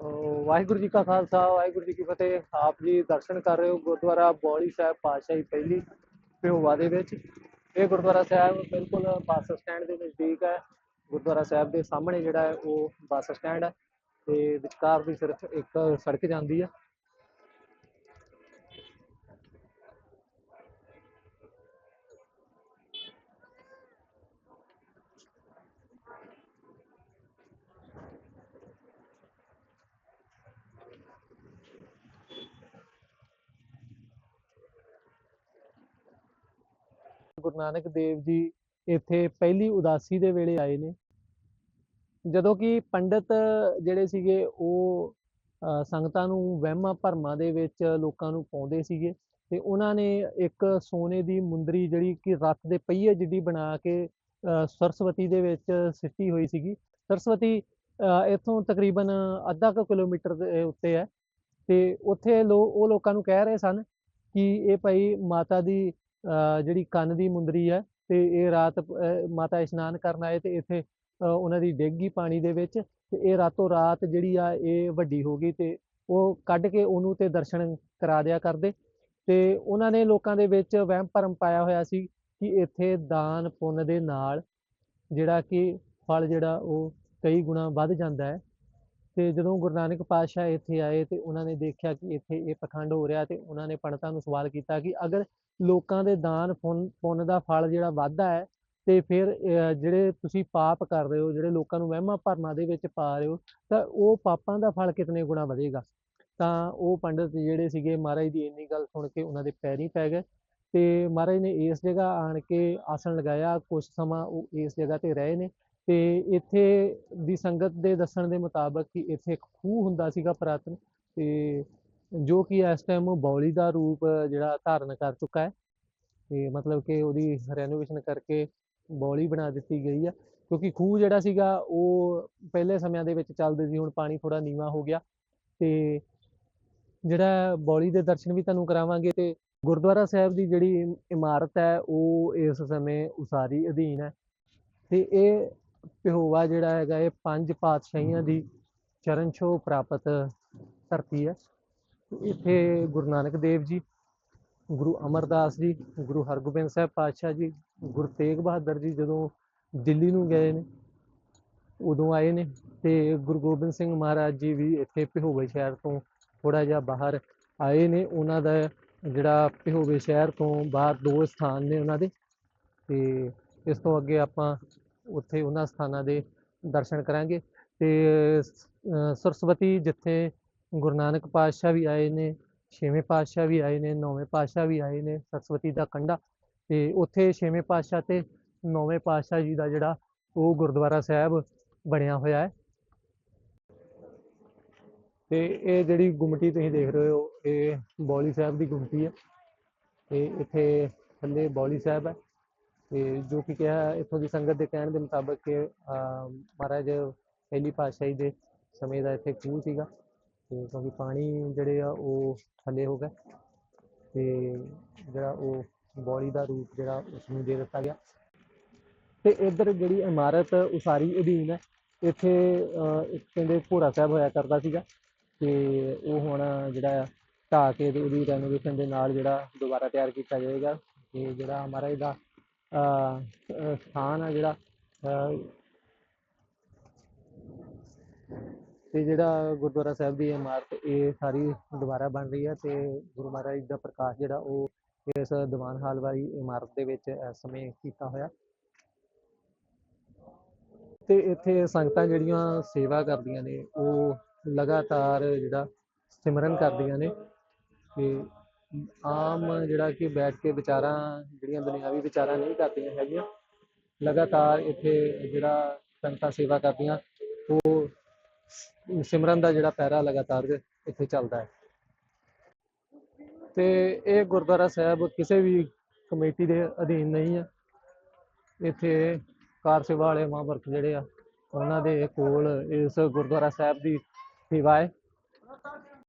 ਵਾਹਿਗੁਰੂ ਜੀ ਕਾ ਖਾਲਸਾ, ਵਾਹਿਗੁਰੂ ਜੀ ਕੀ ਫਤਿਹ। ਆਪ ਜੀ ਦਰਸ਼ਨ ਕਰ ਰਹੇ ਹੋ ਗੁਰਦੁਆਰਾ ਬੌਲੀ ਸਾਹਿਬ ਪਾਤਸ਼ਾਹੀ ਪਹਿਲੀ ਪਿਓਵਾ ਦੇ ਵਿੱਚ। ਇਹ ਗੁਰਦੁਆਰਾ ਸਾਹਿਬ ਬਿਲਕੁਲ ਬੱਸ ਸਟੈਂਡ ਦੇ ਨਜ਼ਦੀਕ ਹੈ। ਗੁਰਦੁਆਰਾ ਸਾਹਿਬ ਦੇ ਸਾਹਮਣੇ ਜਿਹੜਾ ਹੈ ਉਹ ਬੱਸ ਸਟੈਂਡ ਹੈ ਤੇ ਵਿਚਕਾਰ ਦੀ ਸਿਰਫ ਇੱਕ ਸੜਕ ਜਾਂਦੀ ਹੈ ਗੁਰੂ ਨਾਨਕ ਦੇਵ ਜੀ ਇੱਥੇ ਪਹਿਲੀ ਉਦਾਸੀ ਦੇ ਵੇਲੇ ਆਏ ਨੇ। ਜਦੋਂ ਕਿ ਪੰਡਤ ਜਿਹੜੇ ਸੀਗੇ, ਉਹ ਸੰਗਤਾਂ ਨੂੰ ਵਹਿਮਾਂ ਭਰਮਾਂ ਦੇ ਵਿੱਚ ਲੋਕਾਂ ਨੂੰ ਪਾਉਂਦੇ ਸੀਗੇ ਤੇ ਉਹਨਾਂ ਨੇ ਇੱਕ ਸੋਨੇ ਦੀ ਮੁੰਦਰੀ ਜਿਹੜੀ ਕਿ ਰੱਥ ਦੇ ਪਹੀਏ ਜਿੱਡੀ ਬਣਾ ਕੇ ਅਹ ਸਰਸਵਤੀ ਦੇ ਵਿੱਚ ਸਿੱਟੀ ਹੋਈ ਸੀਗੀ। ਸਰਸਵਤੀ ਅਹ ਇੱਥੋਂ ਤਕਰੀਬਨ ਅੱਧਾ ਕੁ ਕਿਲੋਮੀਟਰ ਦੇ ਉੱਤੇ ਹੈ ਤੇ ਉੱਥੇ ਲੋ, ਉਹ ਲੋਕਾਂ ਨੂੰ ਕਹਿ ਰਹੇ ਸਨ ਕਿ ਇਹ ਭਾਈ ਮਾਤਾ ਦੀ ਜਿਹੜੀ ਕੰਨ ਦੀ ਮੁੰਦਰੀ ਹੈ ਤੇ ਇਹ ਰਾਤ ਮਾਤਾ ਇਸ਼ਨਾਨ ਕਰਨ ਆਏ ਤੇ ਇੱਥੇ, ਅਹ ਉਹਨਾਂ ਦੀ ਡਿੱਗ ਗਈ ਪਾਣੀ ਦੇ ਵਿੱਚ ਤੇ ਇਹ ਰਾਤੋਂ ਰਾਤ ਜਿਹੜੀ ਆ ਇਹ ਵੱਡੀ ਹੋ ਗਈ ਤੇ ਉਹ ਕੱਢ ਕੇ ਉਹਨੂੰ ਤੇ ਦਰਸ਼ਨ ਕਰਾ ਦਿਆ ਕਰਦੇ ਤੇ ਉਹਨਾਂ ਨੇ ਲੋਕਾਂ ਦੇ ਵਿੱਚ ਵਹਿਮ ਭਰਮ ਪਾਇਆ ਹੋਇਆ ਸੀ ਕਿ ਇੱਥੇ ਦਾਨ ਪੁੰਨ ਦੇ ਨਾਲ ਜਿਹੜਾ ਕਿ ਫਲ ਜਿਹੜਾ ਉਹ ਕਈ ਗੁਣਾ ਵੱਧ ਜਾਂਦਾ ਹੈ। ਤੇ ਜਦੋਂ ਗੁਰੂ ਨਾਨਕ ਪਾਤਸ਼ਾਹ ਇੱਥੇ ਆਏ ਤੇ ਉਹਨਾਂ ਨੇ ਦੇਖਿਆ ਕਿ ਇੱਥੇ ਇਹ ਪਖੰਡ ਹੋ ਰਿਹਾ ਤੇ ਉਹਨਾਂ ਨੇ ਪੰਡਤਾਂ ਨੂੰ ਸਵਾਲ ਕੀਤਾ ਕਿ ਅਗਰ ਲੋਕਾਂ ਦੇ ਦਾਨ ਪੁੰਨ ਪੁੰਨ ਦਾ ਫਲ ਜਿਹੜਾ ਵੱਧਦਾ ਹੈ ਤੇ ਫਿਰ ਜਿਹੜੇ ਤੁਸੀਂ ਪਾਪ ਕਰ ਰਹੇ ਹੋ, ਜਿਹੜੇ ਲੋਕਾਂ ਨੂੰ ਵਹਿਮਾਂ ਭਰਮਾਂ ਦੇ ਵਿੱਚ ਪਾ ਰਹੇ ਹੋ, ਤਾਂ ਉਹ ਪਾਪਾਂ ਦਾ ਫਲ ਕਿਤਨੇ ਗੁਣਾ ਵਧੇਗਾ? ਤਾਂ ਉਹ ਪੰਡਤ ਜਿਹੜੇ ਸੀਗੇ ਮਹਾਰਾਜ ਦੀ ਇੰਨੀ ਗੱਲ ਸੁਣ ਕੇ ਉਹਨਾਂ ਦੇ ਪੈਰੀਂ ਪੈ ਗਏ ਤੇ ਮਹਾਰਾਜ ਨੇ ਇਸ ਜਗ੍ਹਾ ਆਣ ਕੇ ਆਸਣ ਲਗਾਇਆ ਕੁਝ ਸਮਾਂ ਉਹ ਇਸ ਜਗ੍ਹਾ ਤੇ ਰਹੇ ਨੇ ਤੇ ਇੱਥੇ ਦੀ ਸੰਗਤ ਦੇ ਦੱਸਣ ਦੇ ਮੁਤਾਬਕ ਕਿ ਇੱਥੇ ਇੱਕ ਖੂਹ ਹੁੰਦਾ ਸੀਗਾ ਪੁਰਾਤਨ ਤੇ ਜੋ ਕਿ ਇਸ ਟਾਈਮ ਬੌਲੀ ਦਾ ਰੂਪ ਜਿਹੜਾ ਧਾਰਨ ਕਰ ਚੁੱਕਾ ਹੈ। ਤੇ ਮਤਲਬ ਕਿ ਉਹਦੀ ਰੈਨੋਵੇਸ਼ਨ ਕਰਕੇ ਬੌਲੀ ਬਣਾ ਦਿੱਤੀ ਗਈ ਆ। ਕਿਉਂਕਿ ਖੂਹ ਜਿਹੜਾ ਸੀਗਾ, ਉਹ ਪਹਿਲੇ ਸਮਿਆਂ ਦੇ ਵਿੱਚ ਚੱਲਦੇ ਸੀ, ਹੁਣ ਪਾਣੀ ਥੋੜਾ ਨੀਵਾਂ ਹੋ ਗਿਆ। ਤੇ ਜਿਹੜਾ ਬੌਲੀ ਦੇ ਦਰਸ਼ਨ ਵੀ ਤੁਹਾਨੂੰ ਕਰਾਵਾਂਗੇ ਤੇ ਗੁਰਦੁਆਰਾ ਸਾਹਿਬ ਦੀ ਜਿਹੜੀ ਇਮਾਰਤ ਹੈ, ਉਹ ਇਸ ਸਮੇਂ ਉਸਾਰੀ ਅਧੀਨ ਹੈ। ਤੇ ਇਹ ਪਿਹੋਵਾ ਜਿਹੜਾ ਹੈਗਾ, ਇਹ ਪੰਜ ਪਾਤਸ਼ਾਹੀਆਂ ਦੀ ਚਰਨ ਛੋਹ ਪ੍ਰਾਪਤ ਧਰਤੀ ਹੈ। ਇੱਥੇ ਗੁਰੂ ਨਾਨਕ ਦੇਵ ਜੀ, ਗੁਰੂ ਅਮਰਦਾਸ ਜੀ, ਗੁਰੂ ਹਰਗੋਬਿੰਦ ਸਾਹਿਬ ਪਾਤਸ਼ਾਹ ਜੀ, ਗੁਰੂ ਤੇਗ ਬਹਾਦਰ ਜੀ ਜਦੋਂ ਦਿੱਲੀ ਨੂੰ ਗਏ ਨੇ, ਉਦੋਂ ਆਏ ਨੇ ਤੇ ਗੁਰੂ ਗੋਬਿੰਦ ਸਿੰਘ ਮਹਾਰਾਜ ਜੀ ਵੀ ਇੱਥੇ ਪਿਹੋਵੇ ਸ਼ਹਿਰ ਤੋਂ ਥੋੜਾ ਜਿਹਾ ਬਾਹਰ ਆਏ ਨੇ, ਉਹਨਾਂ ਦਾ ਜਿਹੜਾ ਪਿਹੋਵੇ ਸ਼ਹਿਰ ਤੋਂ ਬਾਹਰ ਦੋ ਸਥਾਨ ਨੇ ਉਹਨਾਂ ਦੇ ਤੇ ਇਸ ਤੋਂ ਅੱਗੇ ਆਪਾਂ ਉੱਥੇ ਉਹਨਾਂ ਸਥਾਨਾਂ ਦੇ ਦਰਸ਼ਨ ਕਰਾਂਗੇ ਤੇ ਸਰਸਵਤੀ ਜਿੱਥੇ ਗੁਰੂ ਨਾਨਕ ਪਾਤਸ਼ਾਹ ਵੀ ਆਏ ਨੇ ਛੇਵੇਂ ਪਾਤਸ਼ਾਹ ਵੀ ਆਏ ਨੇ ਨੌਵੇਂ ਪਾਤਸ਼ਾਹ ਵੀ ਆਏ ਨੇ ਸਰਸਵਤੀ ਦਾ ਕੰਢਾ ਤੇ ਉੱਥੇ ਛੇਵੇਂ ਪਾਤਸ਼ਾਹ ਤੇ ਨੌਵੇਂ ਪਾਤਸ਼ਾਹ ਜੀ ਦਾ ਜਿਹੜਾ ਉਹ ਗੁਰਦੁਆਰਾ ਸਾਹਿਬ ਬਣਿਆ ਹੋਇਆ ਹੈ। ਤੇ ਇਹ ਜਿਹੜੀ ਗੁੰਮਟੀ ਤੁਸੀਂ ਦੇਖ ਰਹੇ ਹੋ ਇਹ ਬੌਲੀ ਸਾਹਿਬ ਦੀ ਗੁੰਮਟੀ ਹੈ। ਤੇ ਇੱਥੇ ਥੱਲੇ ਬੌਲੀ ਸਾਹਿਬ ਹੈ ਤੇ ਜੋ ਕਿ ਕਿਹਾ ਇੱਥੋਂ ਦੀ ਸੰਗਤ ਦੇ ਕਹਿਣ ਦੇ ਮੁਤਾਬਕ ਕਿ ਅਹ, ਮਹਾਰਾਜ ਪਹਿਲੀ ਪਾਤਸ਼ਾਹੀ ਦੇ ਸਮੇਂ ਦਾ ਇੱਥੇ ਖੂਹ ਸੀਗਾ। ਤੇ ਕਿਉਂਕਿ ਪਾਣੀ ਜਿਹੜੇ ਆ ਉਹ ਥੱਲੇ ਹੋ ਗਏ ਤੇ ਜਿਹੜਾ ਉਹ ਬੌਲੀ ਦਾ ਰੂਪ ਜਿਹੜਾ ਉਸ ਨੂੰ ਦੇ ਦਿੱਤਾ ਗਿਆ। ਤੇ ਇੱਧਰ ਜਿਹੜੀ ਇਮਾਰਤ ਉਸਾਰੀ ਅਧੀਨ ਹੈ, ਇੱਥੇ ਇੱਕ ਕਹਿੰਦੇ ਭੋਰਾ ਸਾਹਿਬ ਹੋਇਆ ਕਰਦਾ ਸੀਗਾ ਤੇ ਉਹ ਹੁਣ ਜਿਹੜਾ ਆ ਢਾਹ ਕੇ ਤੇ ਉਹਦੀ ਰੈਨੋਵੇਸ਼ਨ ਦੇ ਨਾਲ ਜਿਹੜਾ ਦੁਬਾਰਾ ਤਿਆਰ ਕੀਤਾ ਜਾਏਗਾ ਤੇ ਜਿਹੜਾ ਮਹਾਰਾਜ ਦਾ ਸਥਾਨ ਆ ਜਿਹੜਾ ਤੇ ਜਿਹੜਾ ਗੁਰਦੁਆਰਾ ਸਾਹਿਬ ਦੀ ਇਮਾਰਤ, ਇਹ ਸਾਰੀ ਦੁਬਾਰਾ ਬਣ ਰਹੀ ਹੈ ਤੇ ਗੁਰੂ ਮਹਾਰਾਜ ਦਾ ਪ੍ਰਕਾਸ਼ ਜਿਹੜਾ ਉਹ ਇਸ ਦੀਵਾਨ ਹਾਲ ਵਾਲੀ ਇਮਾਰਤ ਦੇ ਵਿੱਚ ਇਸ ਸਮੇਂ ਕੀਤਾ ਹੋਇਆ। ਤੇ ਇੱਥੇ ਸੰਗਤਾਂ ਜਿਹੜੀਆਂ ਸੇਵਾ ਕਰਦੀਆਂ ਨੇ, ਉਹ ਲਗਾਤਾਰ ਜਿਹੜਾ ਸਿਮਰਨ ਕਰਦੀਆਂ ਨੇ ਤੇ ਆਮ ਜਿਹੜਾ ਕਿ ਬੈਠ ਕੇ ਵਿਚਾਰਾਂ, ਜਿਹੜੀਆਂ ਦੁਨਿਆਵੀ ਵਿਚਾਰਾਂ ਨਹੀਂ ਕਰਦੀਆਂ ਹੈਗੀਆਂ, ਲਗਾਤਾਰ ਇੱਥੇ ਜਿਹੜਾ ਸੰਗਤਾਂ ਸੇਵਾ ਕਰਦੀਆਂ, ਉਹ ਸਿਮਰਨ ਦਾ ਜਿਹੜਾ ਪੈਰਾ ਲਗਾਤਾਰ ਇੱਥੇ ਚੱਲਦਾ ਹੈ। ਤੇ ਇਹ ਗੁਰਦੁਆਰਾ ਸਾਹਿਬ ਕਿਸੇ ਵੀ ਕਮੇਟੀ ਦੇ ਅਧੀਨ ਨਹੀਂ ਹੈ ਇੱਥੇ ਕਾਰ ਸੇਵਾ ਵਾਲੇ ਮਹਾਂਪੁਰਖ ਜਿਹੜੇ ਆ, ਉਹਨਾਂ ਦੇ ਕੋਲ ਇਸ ਗੁਰਦੁਆਰਾ ਸਾਹਿਬ ਦੀ ਸੇਵਾ ਹੈ।